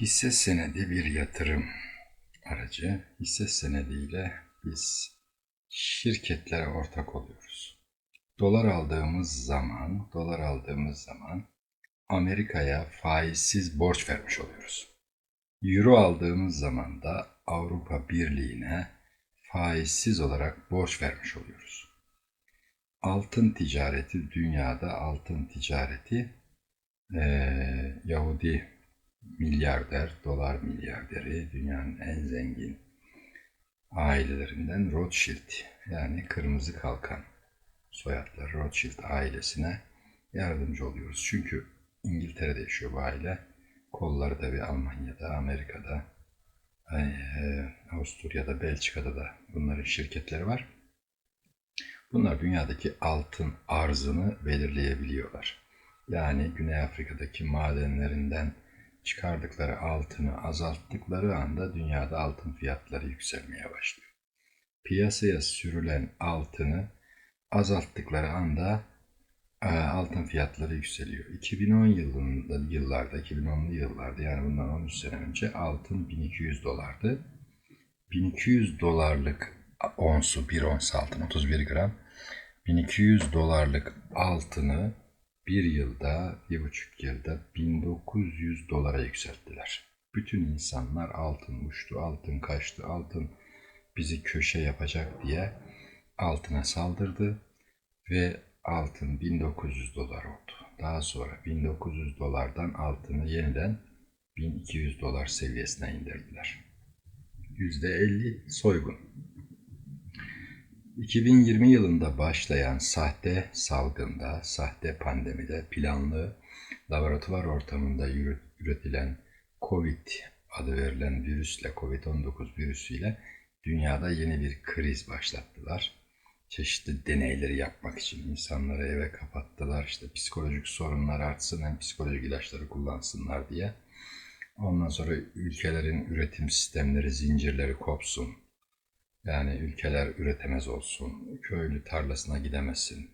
Hisse senedi bir yatırım aracı. Hisse senediyle biz şirketlere ortak oluyoruz. Dolar aldığımız zaman, dolar aldığımız zaman Amerika'ya faizsiz borç vermiş oluyoruz. Euro aldığımız zaman da Avrupa Birliği'ne faizsiz olarak borç vermiş oluyoruz. Altın ticareti dünyada altın ticareti eee, Yahudi milyarder, dolar milyarderi, dünyanın en zengin ailelerinden Rothschild yani Kırmızı Kalkan soyadları Rothschild ailesine yardımcı oluyoruz. Çünkü İngiltere'de yaşıyor bu aile. Kolları da bir Almanya'da, Amerika'da, eee, Avusturya'da, Belçika'da da bunların şirketleri var. Bunlar dünyadaki altın arzını belirleyebiliyorlar. Yani Güney Afrika'daki madenlerinden çıkardıkları altını azalttıkları anda dünyada altın fiyatları yükselmeye başlıyor. Piyasaya sürülen altını azalttıkları anda e, altın fiyatları yükseliyor. 2010 yılında yıllarda 2010'lu yıllarda yani bundan 13 sene önce altın 1200 dolardı. 1200 dolarlık onsu bir ons altın 31 gram 1200 dolarlık altını bir yılda, bir buçuk yılda 1900 dolara yükselttiler. Bütün insanlar altın uçtu, altın kaçtı, altın bizi köşe yapacak diye altına saldırdı ve altın 1900 dolar oldu. Daha sonra 1900 dolardan altını yeniden 1200 dolar seviyesine indirdiler. %50 soygun. 2020 yılında başlayan sahte salgında, sahte pandemide planlı laboratuvar ortamında üretilen COVID adı verilen virüsle, COVID-19 virüsüyle dünyada yeni bir kriz başlattılar. Çeşitli deneyleri yapmak için insanları eve kapattılar. İşte psikolojik sorunlar artsın, hem psikolojik ilaçları kullansınlar diye. Ondan sonra ülkelerin üretim sistemleri, zincirleri kopsun. Yani ülkeler üretemez olsun, köylü tarlasına gidemesin,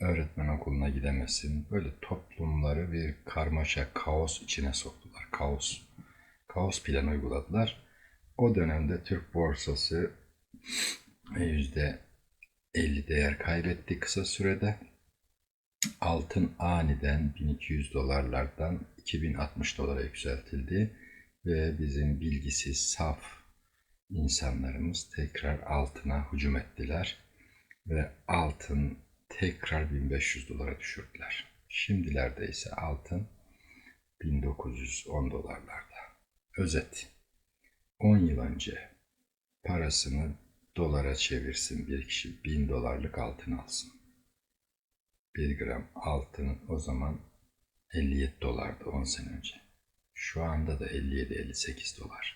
öğretmen okuluna gidemesin. Böyle toplumları bir karmaşa, kaos içine soktular. Kaos. Kaos planı uyguladılar. O dönemde Türk borsası yüzde 50 değer kaybetti kısa sürede. Altın aniden 1200 dolarlardan 2060 dolara yükseltildi ve bizim bilgisiz, saf insanlarımız tekrar altına hücum ettiler ve altın tekrar 1500 dolara düşürdüler. Şimdilerde ise altın 1910 dolarlarda. Özet. 10 yıl önce parasını dolara çevirsin bir kişi 1000 dolarlık altın alsın. 1 gram altın o zaman 57 dolardı 10 sene önce. Şu anda da 57-58 dolar.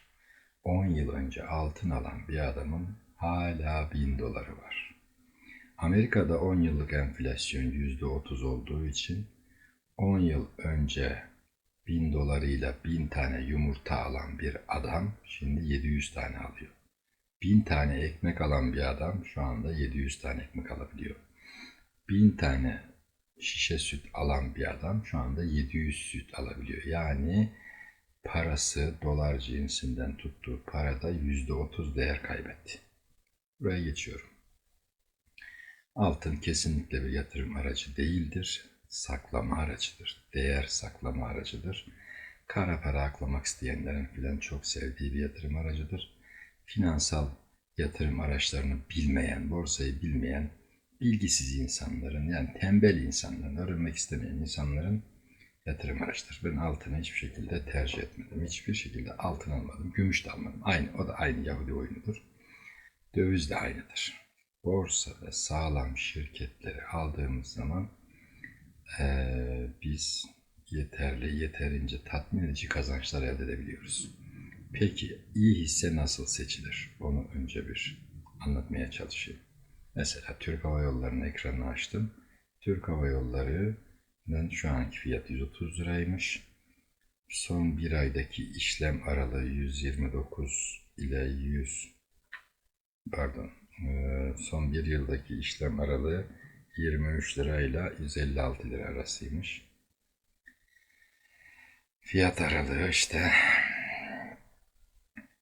10 yıl önce altın alan bir adamın hala 1000 doları var. Amerika'da 10 yıllık enflasyon %30 olduğu için 10 yıl önce 1000 dolarıyla 1000 tane yumurta alan bir adam şimdi 700 tane alıyor. 1000 tane ekmek alan bir adam şu anda 700 tane ekmek alabiliyor. 1000 tane şişe süt alan bir adam şu anda 700 süt alabiliyor. Yani parası dolar cinsinden tuttuğu parada %30 değer kaybetti. Buraya geçiyorum. Altın kesinlikle bir yatırım aracı değildir. Saklama aracıdır. Değer saklama aracıdır. Kara para aklamak isteyenlerin filan çok sevdiği bir yatırım aracıdır. Finansal yatırım araçlarını bilmeyen, borsayı bilmeyen, bilgisiz insanların yani tembel insanların, öğrenmek istemeyen insanların yatırım araçtır. Ben altını hiçbir şekilde tercih etmedim. Hiçbir şekilde altın almadım. Gümüş de almadım. Aynı, o da aynı Yahudi oyunudur. Döviz de aynıdır. Borsada sağlam şirketleri aldığımız zaman eee, biz yeterli, yeterince tatmin edici kazançlar elde edebiliyoruz. Peki iyi hisse nasıl seçilir? Onu önce bir anlatmaya çalışayım. Mesela Türk Hava Yolları'nın ekranını açtım. Türk Hava Yolları'nın şu anki fiyatı 130 liraymış. Son bir aydaki işlem aralığı 129 ile 100 pardon eee, son bir yıldaki işlem aralığı 23 lirayla 156 lira arasıymış. Fiyat aralığı işte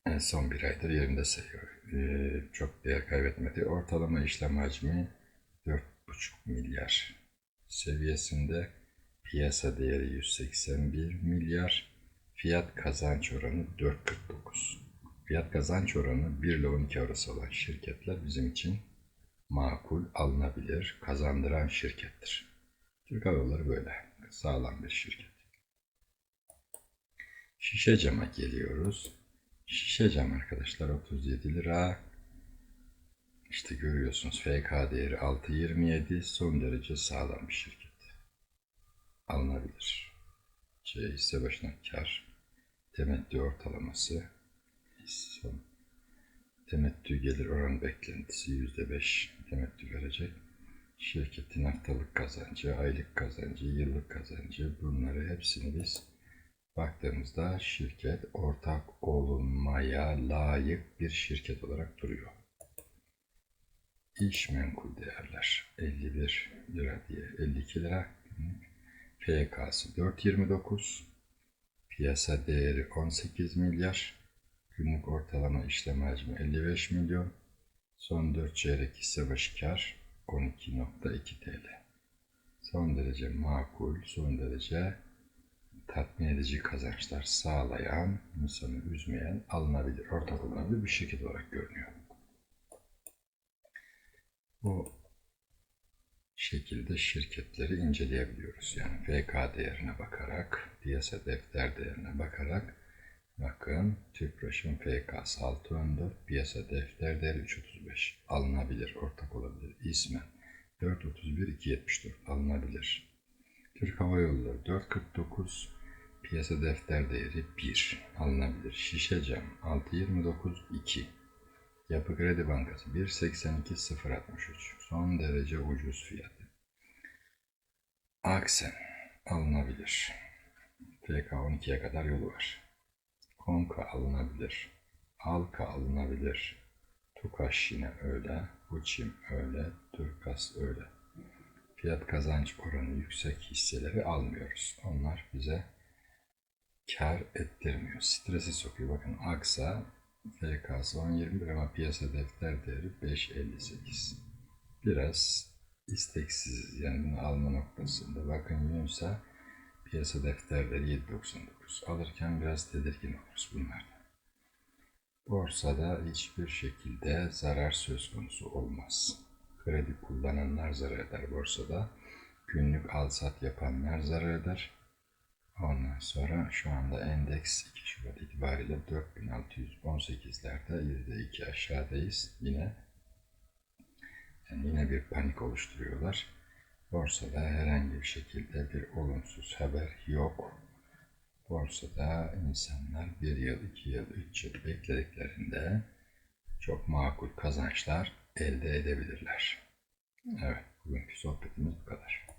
en son bir aydır yerinde sayıyor. Ee, çok değer kaybetmedi. Ortalama işlem hacmi 4,5 milyar seviyesinde. Piyasa değeri 181 milyar. Fiyat kazanç oranı 4.49. Fiyat kazanç oranı 1 ile 12 arası olan şirketler bizim için makul, alınabilir, kazandıran şirkettir. Türk Hava Yolları böyle. Sağlam bir şirket. Şişe cama geliyoruz. Şişe cam arkadaşlar 37 lira. İşte görüyorsunuz FK değeri 6.27 son derece sağlam bir şirket. Alınabilir. C hisse başına kar. Temettü ortalaması. Son. Temettü gelir oran beklentisi %5 temettü verecek. Şirketin haftalık kazancı, aylık kazancı, yıllık kazancı bunları hepsini biz baktığımızda şirket ortak olunmaya layık bir şirket olarak duruyor. İş menkul değerler 51 lira diye 52 lira. PK'sı 4.29. Piyasa değeri 18 milyar. Günlük ortalama işlem hacmi 55 milyon. Son 4 çeyrek hisse başı kar 12.2 TL. Son derece makul, son derece tatmin edici kazançlar sağlayan, insanı üzmeyen, alınabilir, ortak alınabilir bir şirket olarak görünüyor. Bu şekilde şirketleri inceleyebiliyoruz. Yani FK değerine bakarak, piyasa defter değerine bakarak bakın Tüpraş'ın FK'sı 6.14, piyasa defter değeri 3.35 alınabilir, ortak olabilir. İsmen 4.31, 2.74 alınabilir. Türk Hava Yolları 4.49, piyasa defter değeri 1 alınabilir. Şişe cam 6.29, 2 Yapı Kredi Bankası 1.82.063 son derece ucuz fiyatı. Aksen alınabilir. TK 12'ye kadar yolu var. Konka alınabilir. Alka alınabilir. Tukaş yine öyle. Uçim öyle. Turkas öyle. Fiyat kazanç oranı yüksek hisseleri almıyoruz. Onlar bize kar ettirmiyor. Stresi sokuyor. Bakın Aksa FK'sı 10.21 ama piyasa defter değeri 5.58. Biraz isteksiz yani bunu alma noktasında. Bakın Yunus'a piyasa defterleri 7.99. Alırken biraz tedirgin oluruz bunlardan. Borsada hiçbir şekilde zarar söz konusu olmaz. Kredi kullananlar zarar eder borsada. Günlük al-sat yapanlar zarar eder. Ondan sonra şu anda endeks 2 Şubat itibariyle 4618'lerde %2 aşağıdayız. Yine yani yine bir panik oluşturuyorlar. Borsada herhangi bir şekilde bir olumsuz haber yok. Borsada insanlar bir yıl, iki yıl, üç yıl beklediklerinde çok makul kazançlar elde edebilirler. Evet, bugünkü sohbetimiz bu kadar.